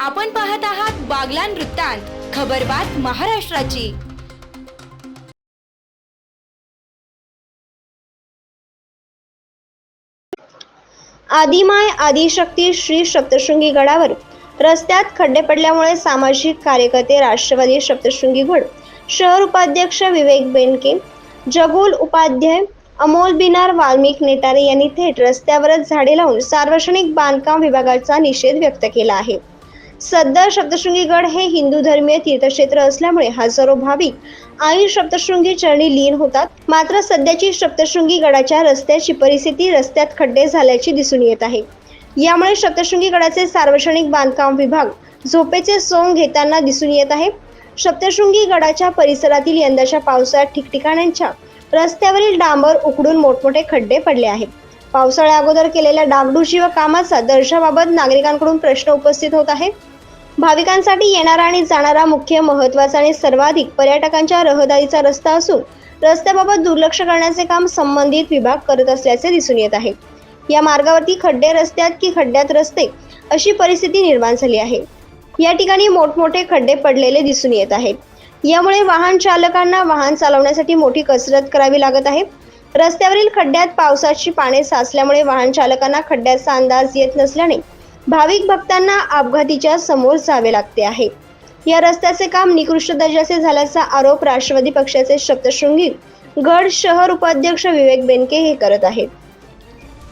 आपण पाहत आहात बागलान वृत्तांत खबरबात महाराष्ट्राची. आदिमाय आदिशक्ती श्री सप्तशृंगी गडावर. रस्त्यात खड्डे पडल्यामुळे सामाजिक कार्यकर्ते राष्ट्रवादी सप्तशृंगी गड. शहर उपाध्यक्ष विवेक बेनके. जगोल उपाध्याय अमोल बिनार वाल्मिक नेटारे यांनी थेट रस्त्यावरच झाडे लावून सार्वजनिक बांधकाम विभागाचा निषेध व्यक्त केला आहे. सध्या सप्तशृंगीगड हे हिंदू धर्मीय तीर्थक्षेत्र असल्यामुळे हजारो भाविक आई सप्तशृंगी चरणी लीन होतात. मात्र सध्याची सप्तशृंगी गडाच्या रस्त्याची परिस्थिती रस्त्यात खड्डे झाल्याची दिसून येत आहे. यामुळे सप्तशृंगी गडाचे सार्वजनिक बांधकाम विभाग झोपेचे सोंग घेताना दिसून येत आहे. सप्तशृंगी गडाच्या परिसरातील यंदाच्या पावसाळ्यात ठिकठिकाणांच्या रस्त्यावरील डांबर उकडून मोठमोठे खड्डे पडले आहेत. पावसाळ्या अगोदर केलेल्या डागडुजी व कामाचा दर्जाबाबत नागरिकांकडून प्रश्न उपस्थित होत आहे. भाविकांसाठी येणारा आणि जाणारा मुख्य महत्त्वाचा आणि सर्वाधिक पर्यटकांच्या रहदारीचा रस्ता असून रस्त्याबाबत दुर्लक्ष करण्याचे काम संबंधित विभाग करत असल्याचे दिसून येत आहे. या मार्गावरती खड्डे रस्त्यात की खड्ड्यात रस्ते अशी परिस्थिती निर्माण झाली आहे. या ठिकाणी मोठमोठे खड्डे पडलेले दिसून येत आहेत. यामुळे वाहन चालकांना वाहन चालवण्यासाठी मोठी कसरत करावी लागत आहे. रस्त्यावरील खड्ड्यात पावसाची पाने साचल्यामुळे वाहन चालकांना खड्ड्याचा अंदाज येत नसल्याने भाविक भक्तांना अपघातीच्या समोर जावे लागते आहे. या रस्त्याचे काम निकृष्ट दर्जाचे झाल्याचा आरोप राष्ट्रवादी पक्षाचे सप्तशृंगी गड शहर उपाध्यक्ष विवेक बेनके हे करत आहेत.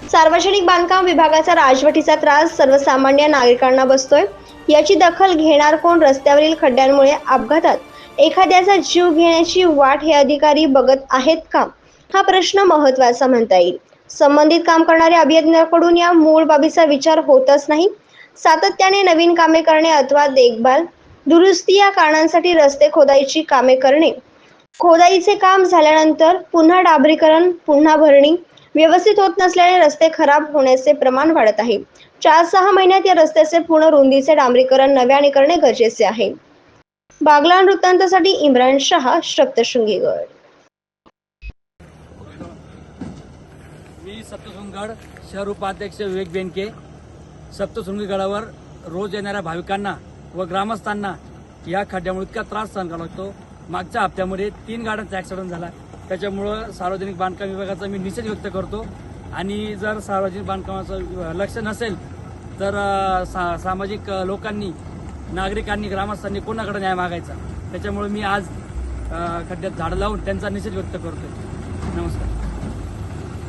सार्वजनिक बांधकाम विभागाचा राजवटीचा त्रास सर्वसामान्य नागरिकांना बसतोय. याची दखल घेणार कोण रस्त्यावरील खड्ड्यांमुळे अपघातात एखाद्याचा जीव घेण्याची वाट हे अधिकारी बघत आहेत का? हा प्रश्न महत्त्वाचा म्हणता येईल. संबंधित काम करणाऱ्या अभियंत्यांकडून या मूळ बाबीचा विचार होतच नाही. सातत्याने नवीन कामे करणे अथवा देखभाल दुरुस्ती या कारणांसाठी रस्ते खोदाईची कामे करणे. खोदाईचे काम झाल्यानंतर पुन्हा डांबरीकरण पुन्हा भरणी व्यवस्थित होत नसल्याने रस्ते खराब होण्याचे प्रमाण वाढत आहे. चार सहा महिन्यात या रस्त्याचे पूर्ण रुंदीचे डांबरीकरण नव्याने करणे गरजेचे आहे. बागलान वृत्तांतासाठी इम्रान शहा सप्तशृंगीगड मी सप्तशृंगगड शहर उपाध्यक्ष विवेक बेनके. सप्तशृंगी गडावर रोज येणाऱ्या भाविकांना व ग्रामस्थांना या खड्ड्यामुळे इतका त्रास सहन करावा लागतो. मागच्या हप्त्यामध्ये तीन गाड्यांचा ॲक्सिडेंट झाला. त्याच्यामुळं सार्वजनिक बांधकाम विभागाचा मी निषेध व्यक्त करतो. आणि जर सार्वजनिक बांधकामाचं लक्ष नसेल तर सा सामाजिक लोकांनी नागरिकांनी ग्रामस्थांनी कोणाकडे न्याय मागायचा? त्याच्यामुळे मी आज खड्ड्यात झाडं लावून त्यांचा निषेध व्यक्त करतो नमस्कार.